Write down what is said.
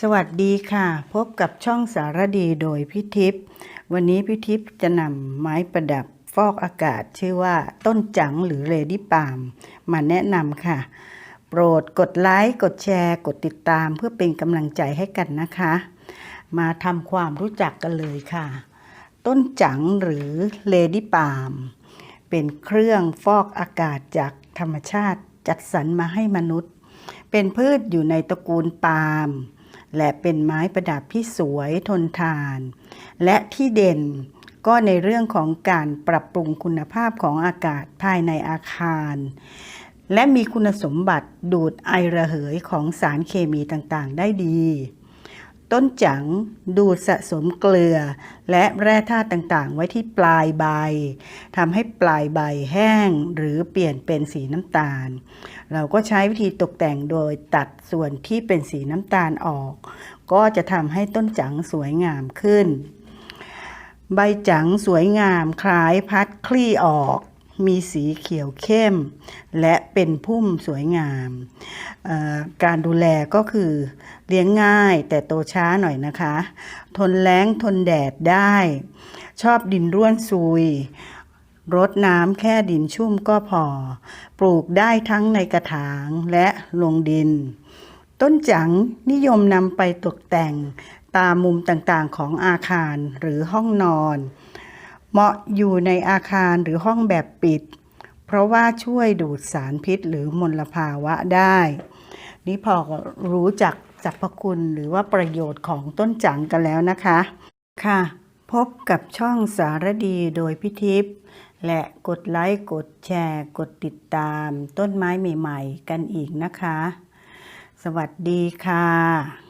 สวัสดีค่ะ พบกับช่องสารดีโดยพิทิพย์วันนี้พิทิพย์จะนำไม้ประดับฟอกอากาศชื่อว่าต้นจังหรือเลดี้ปามมาแนะนำค่ะ โปรดกดไลค์กดแชร์ กดติดตามเพื่อเป็นกำลังใจให้กันนะคะ มาทำความรู้จักกันเลยค่ะ ต้นจังหรือเลดี้ปามเป็นเครื่องฟอกอากาศจากธรรมชาติจัดสรรมาให้มนุษย์ เป็นพืชอยู่ในตระกูลปาล์ม และเป็นไม้ประดับที่สวยทนทาน และที่เด่นก็ในเรื่องของการปรับปรุงคุณภาพของอากาศภายในอาคาร และมีคุณสมบัติดูดไอระเหยของสารเคมีต่างๆ ได้ดี ต้นจังดูดสะสมเกลือ และแร่ธาตุต่างๆ ไว้ที่ปลายใบทำให้ปลายใบแห้งหรือเปลี่ยนเป็นสีน้ำตาล เราก็ใช้วิธีตกแต่งโดยตัดส่วนที่เป็นสีน้ำตาลออก ก็จะทำให้ต้นจังสวยงามขึ้น ใบจังสวยงามคล้ายพัดคลี่ออก มีสีเขียวเข้ม และเป็นพุ่มสวยงาม การดูแลก็คือเลี้ยงง่ายแต่โตช้าหน่อยนะคะ ทนแล้งทนแดดได้ ชอบดินร่วนซุยรดน้ำแค่ดินชุ่มก็พอ ปลูกได้ทั้งในกระถางและลงดิน ต้นจังนิยมนำไปตกแต่งตามมุมต่างๆของอาคารหรือห้องนอน เหมาะอยู่ในอาคารหรือห้องแบบปิด เพราะว่าช่วยดูดสารพิษหรือมลภาวะได้ นี่พอรู้จักสรรพคุณหรือว่าประโยชน์ของต้นจังกันแล้วนะคะ ค่ะ พบกับช่องสารดีโดยพิทิพย์และกดไลค์กดแชร์ กดติดตามต้นไม้ใหม่ ๆ กันอีกนะคะ สวัสดีค่ะ